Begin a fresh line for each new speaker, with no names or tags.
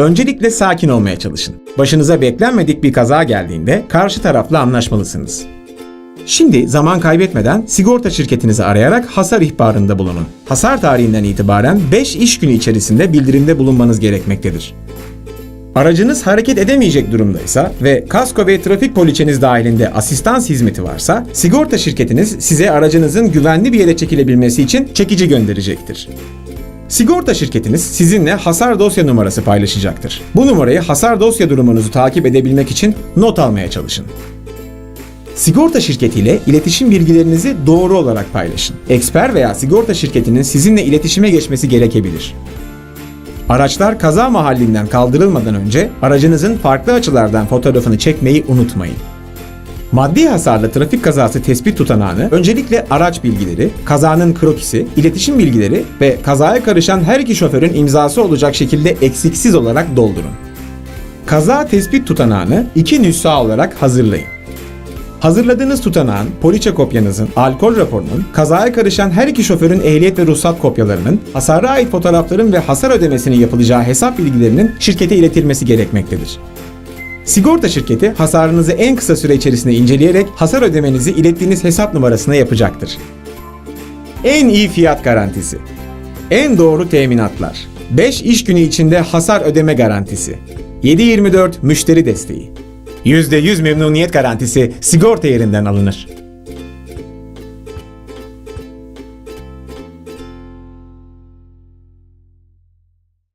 Öncelikle sakin olmaya çalışın. Başınıza beklenmedik bir kaza geldiğinde karşı tarafla anlaşmalısınız. Şimdi zaman kaybetmeden sigorta şirketinizi arayarak hasar ihbarında bulunun. Hasar tarihinden itibaren 5 iş günü içerisinde bildirimde bulunmanız gerekmektedir. Aracınız hareket edemeyecek durumdaysa ve kasko ve trafik poliçeniz dahilinde asistans hizmeti varsa, sigorta şirketiniz size aracınızın güvenli bir yere çekilebilmesi için çekici gönderecektir. Sigorta şirketiniz sizinle hasar dosya numarası paylaşacaktır. Bu numarayı hasar dosya durumunuzu takip edebilmek için not almaya çalışın. Sigorta şirketiyle iletişim bilgilerinizi doğru olarak paylaşın. Eksper veya sigorta şirketinin sizinle iletişime geçmesi gerekebilir. Araçlar kaza mahallinden kaldırılmadan önce aracınızın farklı açılardan fotoğrafını çekmeyi unutmayın. Maddi hasarlı trafik kazası tespit tutanağını öncelikle araç bilgileri, kazanın krokisi, iletişim bilgileri ve kazaya karışan her iki şoförün imzası olacak şekilde eksiksiz olarak doldurun. Kaza tespit tutanağını iki nüsha olarak hazırlayın. Hazırladığınız tutanağın, poliçe kopyanızın, alkol raporunun, kazaya karışan her iki şoförün ehliyet ve ruhsat kopyalarının, hasara ait fotoğrafların ve hasar ödemesinin yapılacağı hesap bilgilerinin şirkete iletilmesi gerekmektedir. Sigorta şirketi hasarınızı en kısa süre içerisinde inceleyerek hasar ödemenizi ilettiğiniz hesap numarasına yapacaktır. En iyi fiyat garantisi. En doğru teminatlar. 5 iş günü içinde hasar ödeme garantisi. 7/24 müşteri desteği. %100 memnuniyet garantisi sigorta yerinden alınır.